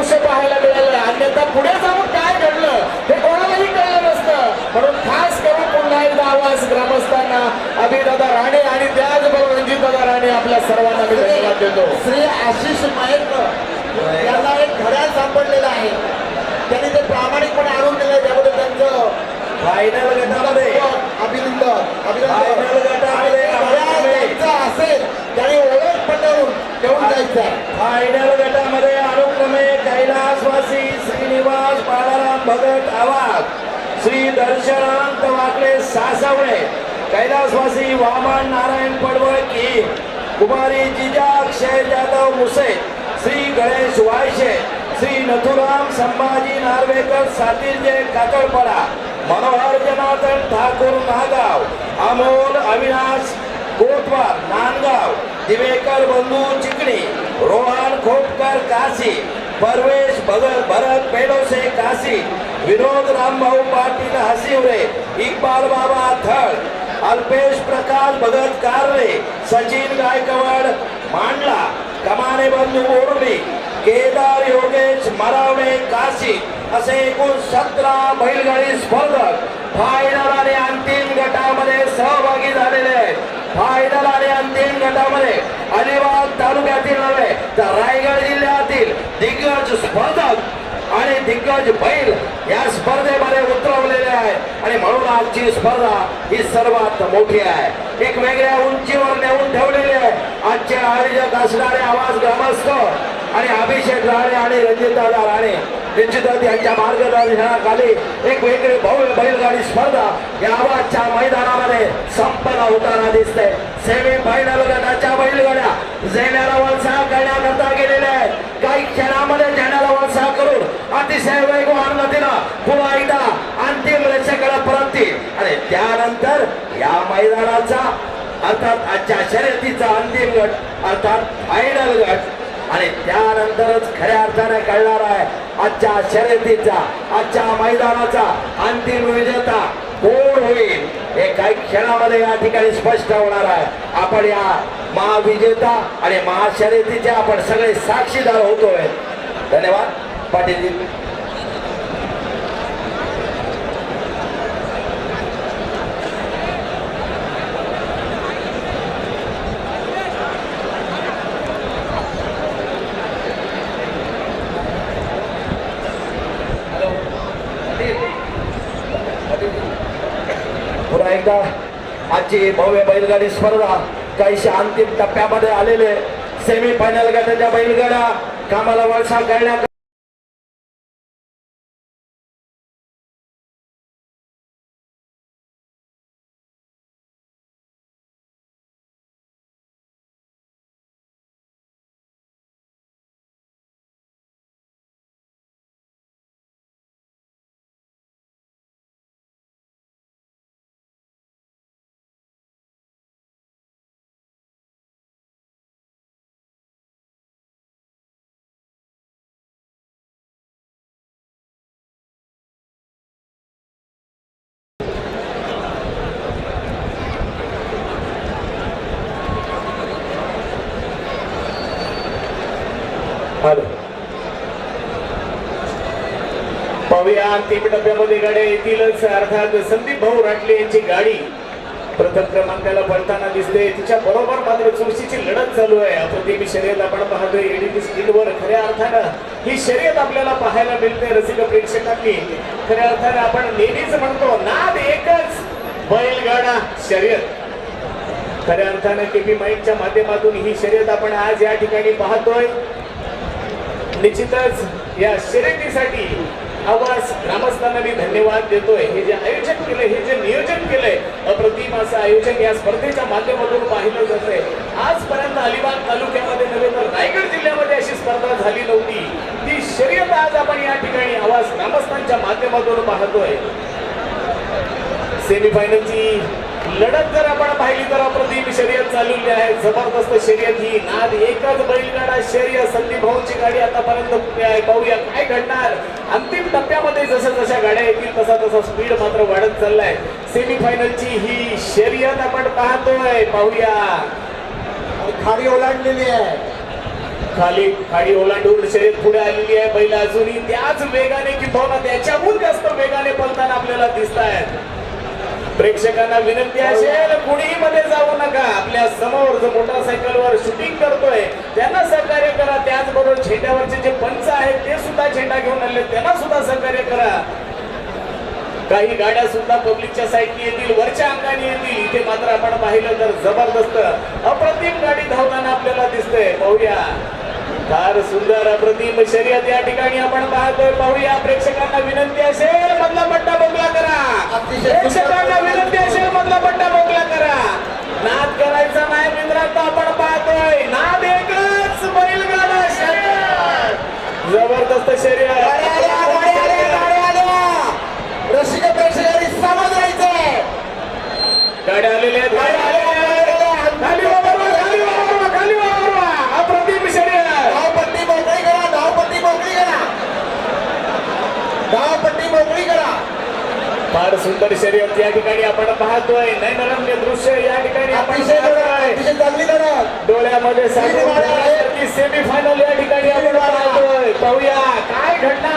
दृश्य पाहायला मिळालं. अन्यथा पुढे जाऊन काय घडलं हे कोणालाही कळलं नसतं. म्हणून खास करून पुन्हा एकदा आवाज ग्रामस्थांना अभिदादा राणे आणि त्याचबरोबर रणजितदादा राणे आपल्या सर्वांना मी धन्यवाद देतो. श्री आशिष मायेकर यांना एक घड्याळ सापडलेलं आहे. त्यांनी ते प्रामाणिकपणे आणून दिलं त्याबद्दल त्यांचं फायनल गटामध्ये કૈલાસવાસી વામન નારાયણ પડવળ કી કુમારી જીજા અક્ષય જાદવ મુસે. શ્રી ગણેશ વાયશે શ્રી નથુરામ સંભાજી નાર્વેકર સાતિરજય કાકડપડા. મનોહર જનાર્દન ઠાકોર નાગાવ. અમોલ અવિનાશ કોટવા નાનગાવ. દિવેકર બંધુ ચીકણી. રોહન ખોપકર કાશી. પરવેશ ભગત ભરત પેડોસે કાશી. વિનોદ રામભાઉ પાટીલ હસીવરે ઇકબાલ બાબુ अल्पेश प्रकाश भगत कारले सचिन गायकवाड मांडला कमाने बंधू ओरडी केदार योगेश मरावणे काशी असे एकूण सतरा बैलगाडी स्पर्धक फायनल आणि अंतिम गटामध्ये सहभागी झालेले आहेत. फायनल आणि अंतिम गटामध्ये अलिबाग तालुक्यातील नव्हे तर रायगड जिल्ह्यातील दिग्गज स्पर्धक आणि दिग्गज बैल या स्पर्धेमध्ये उतरवलेले आहे. आणि म्हणून आजची स्पर्धा ही सर्वात मोठी आहे. एक वेगळ्या उंचीवर नेऊन ठेवलेली आहे. आजचे आयोजक असणारे आवाज ग्रामस्थ आणि अभिषेक राणे आणि रणजितदादा राणे निश्चितच यांच्या मार्गदर्शनाखाली एक वेगळी भव्य बैलगाडी स्पर्धा या आवाजच्या मैदानामध्ये संपन्न होताना दिसते. सेमी फायनल गटाच्या बैलगाड्या झेंड्याला वलसा करण्याकरता गेलेल्या आहेत. काही क्षणामध्ये करून अतिशय वेगवान गतीनं पुन्हा एकदा अंतिम आणि त्यानंतर या मैदानाचा अर्थात आजच्या शर्यतीचा अंतिम गट अर्थात फायनल गट. आणि त्यानंतरच खऱ्या अर्थाने कळणार आहे आजच्या शर्यतीचा आजच्या मैदानाचा अंतिम विजेता कोण होईल हे काही क्षणामध्ये या ठिकाणी स्पष्ट होणार आहे. आपण या महाविजेता आणि महाशर्यतीचे आपण सगळे साक्षीदार होतोय. धन्यवाद. पाटीलजी पुन्हा एकदा आजची भव्य बैलगाडी स्पर्धा काहीशी अंतिम टप्प्यामध्ये आलेले सेमी फायनल गटाच्या बैलगाड्या कामाला वळसा करण्यात हॅलो पाहूया अंतिम टप्प्यामध्ये गाड्या येतीलच अर्थात संदीप भाऊ राटले यांची गाडी प्रथम क्रमांकाला पडताना दिसते. तिच्या बरोबर मात्र चुरशीची लढत चालू आहे. अप्रतिम शर्यत आपण पाहतोय. एडीपी स्क्रीनवर खऱ्या अर्थानं ही शर्यत आपल्याला पाहायला मिळते रसिक प्रेक्षकांनी. खऱ्या अर्थानं आपण नेहमीच म्हणतो नाद एकच. बैलगाडा शर्यत. खऱ्या अर्थानं केपी माईकच्या माध्यमातून ही शर्यत आपण आज या ठिकाणी पाहतोय. निश्चितच या शर्यतीसाठी आवाज ग्रामस्थांना मी धन्यवाद देतोय. हे जे आयोजन केलंय हे जे नियोजन केलंय अप्रतिम असं आयोजन या स्पर्धेच्या माध्यमातून पाहिलं जात आहे आजपर्यंत अलिबाग तालुक्यामध्ये नव्हे तर रायगड जिल्ह्यामध्ये अशी स्पर्धा झाली नव्हती. ती शर्यत आज आपण या ठिकाणी आवाज ग्रामस्थांच्या माध्यमातून पाहतोय. सेमीफायनलची लढत जर आपण पाहिली तर अप्रतिम शर्यत चालवली आहे. जबरदस्त शर्यत ही. नाद एकच बैलगाडा शर्यत. संदीप भाऊची गाडी आतापर्यंत कुठे आहे? पाहूया काय घडणार. अंतिम टप्प्यामध्ये जशा जशा गाड्या येतील तसा तसा स्पीड मात्र वाढत चाललाय. सेमीफायनलची ही शर्यत आपण पाहतोय. पाहूया. खाली ओलांडलेली आहे. खाली खाली ओलांडून शर्यत पुढे आलेली आहे. बैल अजूनही त्याच वेगाने किंबहुना त्याच्याहून जास्त वेगाने पळताना आपल्याला दिसत आहेत प्रेक्षकांना विनंती असेल कुणीही मध्ये जाऊ नका. आपल्यासमोर जो मोटारसायकलवर शूटिंग करतोय त्यांना सहकार्य करा. त्याचबरोबर छेट्यावरचे जे पंच आहेत ते सुद्धा झेंडा घेऊन आले. त्यांना सुद्धा सहकार्य करा. काही गाड्या सुद्धा पब्लिकच्या साईडनी येतील वरच्या अंगाने येतील. इथे मात्र आपण पाहिलं तर जबरदस्त अप्रतिम गाडी धावताना आपल्याला दिसते पाहूया. फार सुंदर अप्रतिम शर्यत या ठिकाणी आपण पाहतोय. पाहूया प्रेक्षकांना विनंती असेल मधला पट्टा मोकळा करा. प्रेक्षकांना विनंती असेल मधला पट्टा मोकळा करा. नाद करायचा नाही मित्रांनो आपण पाहतोय. नाद एकच बैलगाडा शर्यत. जबरदस्त शर्यत. रसिक प्रेक्षकांनी गाड्या आलेल्या आहेत. फार सुंदर शर्यत या ठिकाणी आपण पाहतोय. नैनरम्य दृश्य या ठिकाणी आपण चांगली डोळ्यामध्ये सेमीफायनल या ठिकाणी आपण पाहतोय. पाहूया काय घडणार